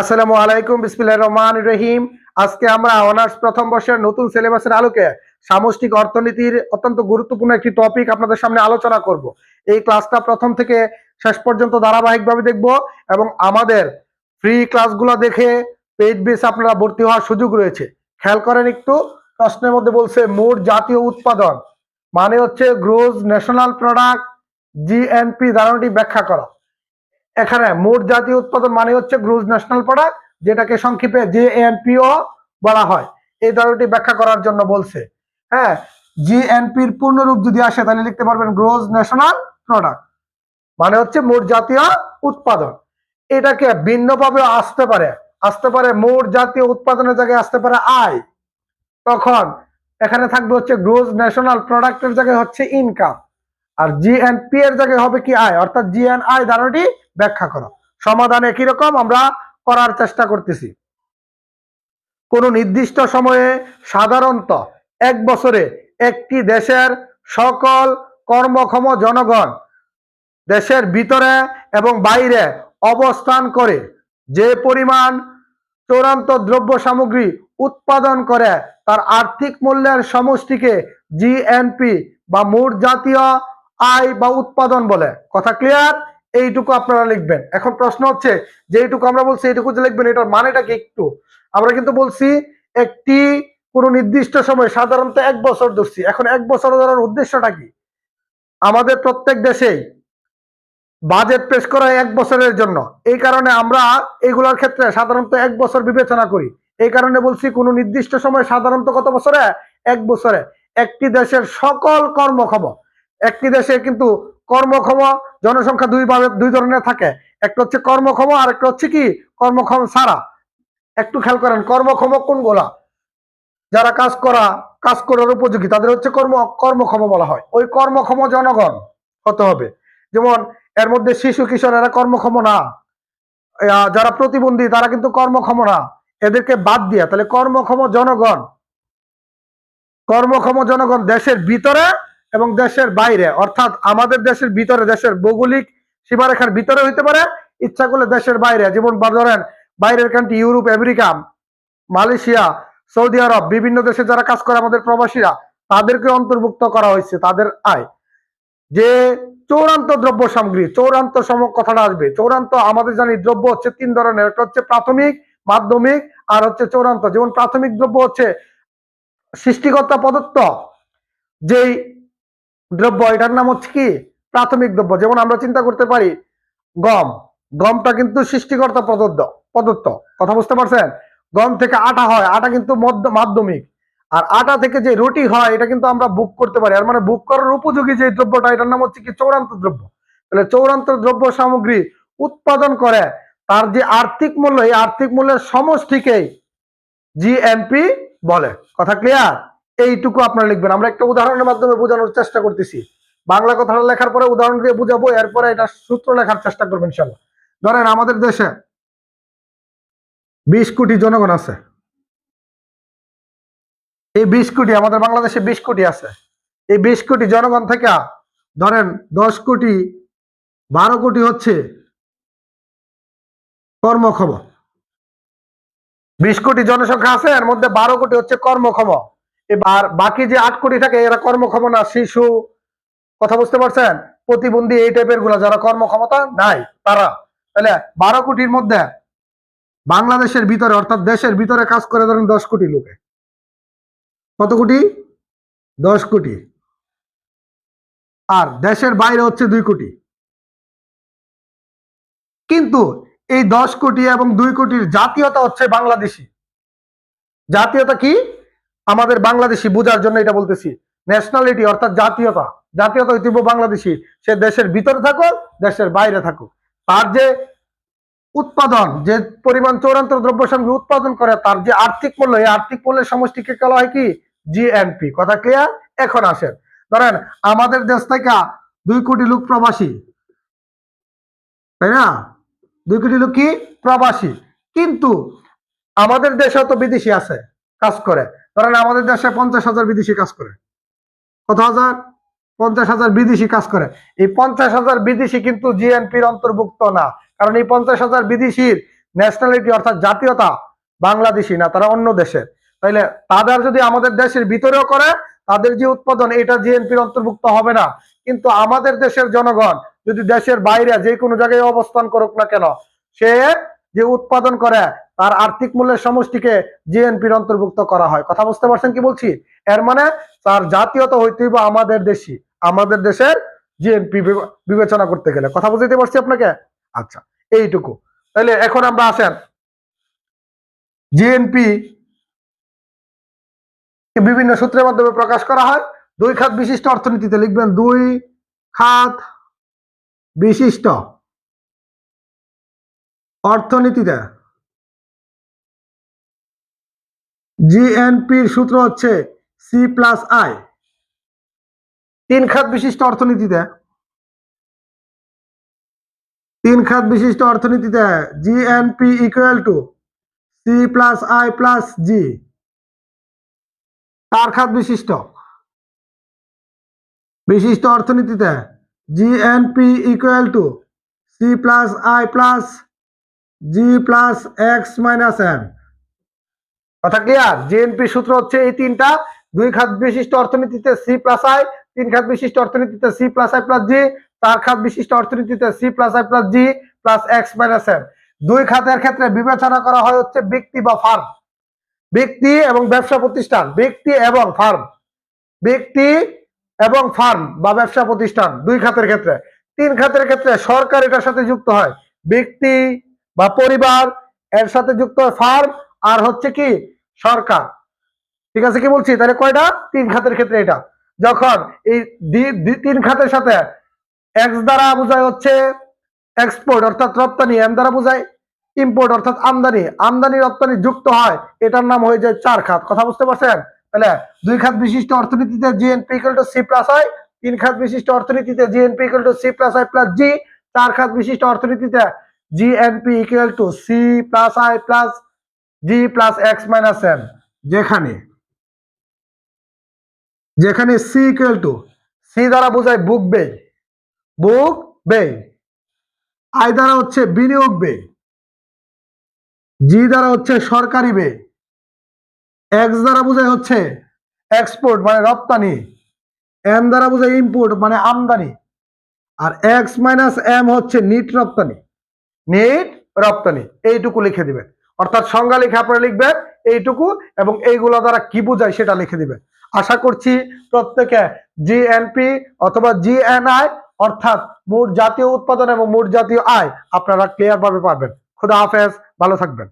আসসালামু আলাইকুম বিসমিল্লাহ রহমান রহিম। আজকে আমরা অনার্স প্রথম বর্ষের নতুন সিলেবাসের আলোকে সামষ্টিক অর্থনীতির অত্যন্ত গুরুত্বপূর্ণ একটি টপিক আপনাদের সামনে আলোচনা করব। এই ক্লাসটা প্রথম থেকে শেষ পর্যন্ত ধারাবাহিকভাবে দেখব এবং আমাদের ফ্রি ক্লাসগুলো দেখে পেইড বেস আপনারা ভর্তি হওয়ার সুযোগ রয়েছে। খেয়াল করেন একটু, প্রশ্নের মধ্যে বলছে, মোট জাতীয় উৎপাদন মানে হচ্ছে গ্রোজ ন্যাশনাল প্রোডাক্ট জিএনপি ধারণাটি ব্যাখ্যা করা। এখানে মোট জাতীয় উৎপাদন মানে হচ্ছে গ্রুজ ন্যাশনাল প্রোডাক্ট, যেটাকে সংক্ষেপে জেএনপিও বলা হয়। এই ধারণাটি ব্যাখ্যা করার জন্য বলছে। হ্যাঁ জিএনপির পূর্ণরূপ যদি আসে, তাহলে লিখতে পারবেন গ্রোজ ন্যাশনাল প্রোডাক্ট। মানে হচ্ছে মোট জাতীয় উৎপাদন। এটাকে ভিন্নভাবে আসতে পারে। আসতে পারে মোট জাতীয় উৎপাদনের জায়গায়, আসতে পারে আয়। তখন এখানে থাকবে হচ্ছে গ্রোজ ন্যাশনাল প্রোডাক্টের জায়গায় হচ্ছে ইনকাম। আর জিএনপি এর জায়গায় হবে কি আয়? অর্থাৎ জিএনআই ধারণাটি ব্যাখ্যা করো। সমাধান একই রকম, আমরা করার চেষ্টা করতেছি। কোন নির্দিষ্ট সময়ে সাধারণত এক বছরে একটি দেশের সকল কর্মক্ষম জনগণ দেশের ভিতরে এবং বাইরে অবস্থান করে যে পরিমাণ চূড়ান্ত দ্রব্য সামগ্রী উৎপাদন করে, তার আর্থিক মূল্যের সমষ্টিকে জিএনপি বা মোট জাতীয় আয় বা উৎপাদন বলে। কথা ক্লিয়ার এইটুকু আপনারা লিখবেন। এখন প্রশ্ন হচ্ছে যে এইটুকু আমরা বলছি, এইটুকু যে লিখবেন, এটার মানেটা কি একটু? আমরা কিন্তু বলছি, একটি কোনো নির্দিষ্ট সময়, সাধারণত এক বছর ধরছি। এখন এক বছর ধরার উদ্দেশ্যটা কি? আমাদের প্রত্যেক দেশেই বাজেট পেশ করা এক বছরের জন্য। এই কারণে আমরা এগুলোর ক্ষেত্রে সাধারণত এক বছর বিবেচনা করি। এই কারণে বলছি, কোনো নির্দিষ্ট সময় সাধারণত কত বছরে? এক বছরে। একটি দেশের সকল কর্মক্ষম। একটি দেশে কিন্তু কর্মক্ষম জনসংখ্যা দুই ভাবে, দুই ধরনের থাকে। একটা হচ্ছে কর্মক্ষম আর একটা হচ্ছে কি? কর্মক্ষম ছাড়া একটু খেয়াল করেন, কর্মক্ষম কোন কোনগুলা? যারা কাজ করা, কাজ করার উপযোগী, তাদের হচ্ছে কর্ম, কর্মক্ষম বলা হয়। ওই কর্মক্ষম জনগণ হতে হবে? যেমন, এর মধ্যে শিশু কিশোর এরা কর্মক্ষম না। যারা প্রতিবন্ধী, তারা কিন্তু কর্মক্ষম না। এদেরকে বাদ দিয়া, তাহলে কর্মক্ষম জনগণ কর্মক্ষম জনগণ দেশের ভিতরে এবং দেশের বাইরে, অর্থাৎ আমাদের দেশের ভিতরে, দেশের ভৌগোলিক সীমারেখার ভিতরে হইতে পারে, ইচ্ছা করলে দেশের বাইরে। যেমন ধরেন, বাইরের country Europe, America, Malaysia, Saudi Arab, বিভিন্ন দেশে যারা কাজ করে আমাদের প্রবাসীরা, তাদেরকে অন্তর্ভুক্ত করা হয়েছে, তাদের আয়। যে চৌরান্ত দ্রব্য সামগ্রী চৌরান্ত সম, কথাটা আসবে চৌরান্ত আমাদের জানি দ্রব্য হচ্ছে তিন ধরনের, একটা হচ্ছে প্রাথমিক, মাধ্যমিক, আর হচ্ছে চৌরান্ত যেমন প্রাথমিক দ্রব্য হচ্ছে সৃষ্টিকর্তা প্রদত্ত, যেই দ্রব্য, এটার নাম হচ্ছে কি? প্রাথমিক দ্রব্য। যেমন আমরা চিন্তা করতে পারি, গম। গমটা কিন্তু সৃষ্টিকর্তা প্রদত্ত প্রদত্ত। কথা বুঝতে পারছেন? গম থেকে আটা হয়, আটা কিন্তু মধ্য- মাধ্যমিক। আর আটা থেকে যে রুটি হয়, এটা কিন্তু আমরা বুক করতে পারি। আর মানে বুক করার উপযোগী যে দ্রব্যটা, এটার নাম হচ্ছে কি? চৌরান্ত দ্রব্য। তাহলে চৌরান্ত দ্রব্য সামগ্রী উৎপাদন করে, তার যে আর্থিক মূল্য, এই আর্থিক মূল্যের সমষ্টিকেই জিএনপি বলে। কথা ক্লিয়ার এইটুকু আপনারা লিখবেন। আমরা একটা উদাহরণের মাধ্যমে বোঝানোর চেষ্টা করতেছি। বাংলা কথাটা লেখার পরে উদাহরণ দিয়ে বুঝাবো, এরপরে এটা সূত্র লেখার চেষ্টা করবেন ইনশাল্লাহ। ধরেন আমাদের দেশে বিশ কোটি জনগণ আছে। এই বিশ কোটি, আমাদের বাংলাদেশে বিশ কোটি আছে। এই বিশ কোটি জনগণ থেকে ধরেন দশ কোটি, বারো কোটি হচ্ছে কর্মক্ষম। বিশ কোটি জনসংখ্যা আছে, এর মধ্যে বারো কোটি হচ্ছে কর্মক্ষম। এবার বাকি যে আট কোটি থাকে, এরা কর্মক্ষম না শিশু, কথা বুঝতে পারছেন? প্রতিবন্ধী এই টাইপেরগুলা যারা কর্মক্ষমতা নাই, তারা। তাহলে বারো কোটির মধ্যে বাংলাদেশের ভিতরে, অর্থাৎ দেশের ভিতরে কাজ করে ধরেন দশ কোটি লোকে। কত কোটি? দশ কোটি। আর দেশের বাইরে হচ্ছে দুই কোটি। কিন্তু এই দশ কোটি এবং দুই কোটির জাতীয়তা হচ্ছে বাংলাদেশি। জাতীয়তা কি? আমাদের বাংলাদেশি বোঝার জন্য এটা বলতেছি। ন্যাশনালিটি অর্থাৎ জাতীয়তা। জাতীয়তা হবে বাংলাদেশি। সে দেশের ভিতরে থাকুক দেশের বাইরে থাকুক তার যে উৎপাদন, যে পরিমাণ চৌরান্ত দ্রব্য সামগ্রী উৎপাদন করে, তার যে আর্থিক মূল্য, এই আর্থিক মূল্যের সমষ্টিকে বলা হয় কি? জিএনপি কথা ক্লিয়ার এখন আসেন। ধরেন, আমাদের দেশ থেকে দুই কোটি লোক প্রবাসী। তাই না? দুই কোটি লোক কি? প্রবাসী। কিন্তু আমাদের দেশে তো বিদেশি আছে। কাজ করে। ধরেন আমাদের দেশে পঞ্চাশ হাজার বিদেশি কাজ করে। কত হাজার? পঞ্চাশ হাজার বিদেশি কাজ করে। এই পঞ্চাশ হাজার বিদেশি কিন্তু জিএনপির অন্তর্ভুক্ত না। কারণ এই পঞ্চাশ হাজার বিদেশির ন্যাশনালিটি অর্থাৎ জাতীয়তা বাংলাদেশি না, তারা অন্য দেশের। তাইলে তাদের যদি আমাদের দেশের ভিতরেও করে, তাদের যে উৎপাদন, এটা জিএনপির অন্তর্ভুক্ত হবে না। কিন্তু আমাদের দেশের জনগণ যদি দেশের বাইরে যে কোনো জায়গায় অবস্থান করুক না কেন, সে যে উৎপাদন করে, তার আর্থিক মূল্যের সমষ্টিকে জিএনপির অন্তর্ভুক্ত করা হয়। কথা বুঝতে পারছেন কি বলছি? এর মানে তার জাতীয়তা হইতে আমাদের দেশি আমাদের দেশের জিএনপি বিবেচনা করতে গেলে। কথা বুঝতে পারছি আপনাকে? আচ্ছা এইটুকু। তাহলে এখন আমরা আসেন। জিএনপি বিভিন্ন সূত্রের মাধ্যমে প্রকাশ করা হয়। দুই খাত বিশিষ্ট অর্থনীতিতে লিখবেন দুই খাত বিশিষ্ট। অর্থনীতিতে। জিএনপির সূত্র হচ্ছে সি প্লাস আই তিন খাত বিশিষ্ট অর্থনীতিতে। তিন খাত বিশিষ্ট অর্থনীতিতে GNP equal to C plus I plus G চার খাত বিশিষ্ট। বিশিষ্ট অর্থনীতিতে GNP equal to C plus I plus G plus X minus N কথা ক্লিয়ার জিএনপি সূত্র হচ্ছে এই তিনটা। দুই খাত বিশিষ্ট অর্থনীতিতে সি প্লাস আই তিন খাত বিশিষ্ট অর্থনীতিতে C plus I plus G চার খাত বিশিষ্ট অর্থনীতিতে C plus I plus G plus X minus N দুই খাতের ক্ষেত্রে বিবেচনা করা হয় হচ্ছে ব্যক্তি বা ফার্ম। ব্যক্তি এবং ব্যবসা প্রতিষ্ঠান। ব্যক্তি এবং ফার্ম। ব্যক্তি এবং ফার্ম বা ব্যবসা প্রতিষ্ঠান দুই খাতের ক্ষেত্রে। তিন খাতের ক্ষেত্রে সরকার এটার সাথে যুক্ত হয়। ব্যক্তি বা পরিবার, এর সাথে যুক্ত ফার্ম আর হচ্ছে কি সরকার। ঠিক আছে কি বলছি? তাহলে কয়টা? তিন খাতের ক্ষেত্রে এটা। যখন এই তিন খাতের সাথে এক্স দ্বারা বোঝায় হচ্ছে এক্সপোর্ট অর্থাৎ রপ্তানি এম দ্বারা বোঝায় ইম্পোর্ট অর্থাৎ আমদানি। আমদানি, রপ্তানি যুক্ত হয়, এটার নাম হয়ে যায় চার খাত। কথা বুঝতে পারছেন? তাহলে দুই খাত বিশিষ্ট অর্থনীতিতে GNP equal to C plus হয় তিন খাত বিশিষ্ট অর্থনীতিতে GNP equal to C plus I plus G চার খাত বিশিষ্ট অর্থনীতিতে GNP equal to C plus I plus G plus X minus N যেখানে যেখানে সি ইকুয়াল টু সি দ্বারা বোঝায় বুক ব্যয় বুক ব্যয় আই দ্বারা হচ্ছে বিনিয়োগ ব্যয় জি দ্বারা হচ্ছে সরকারি ব্যয় এক্স দ্বারা বোঝায় হচ্ছে এক্সপোর্ট মানে রপ্তানি এম দ্বারা বোঝায় ইম্পোর্ট মানে আমদানি, আর এক্স মাইনাস এম হচ্ছে নিট রপ্তানি। নিট রপ্তানি, এইটুকু লিখে দিবেন। অর্থাৎ সংজ্ঞা লিখে আপনারা লিখবেন এইটুকু এবং এইগুলো দ্বারা কি বোঝায় সেটা লিখে দিবেন। আশা করছি প্রত্যেকে জিএনপি অথবা জিএনআই অর্থাৎ মোট জাতীয় উৎপাদন এবং মোট জাতীয় আয় আপনারা ক্লিয়ারভাবে পারবেন খুদা হাফেজ, ভালো থাকবেন।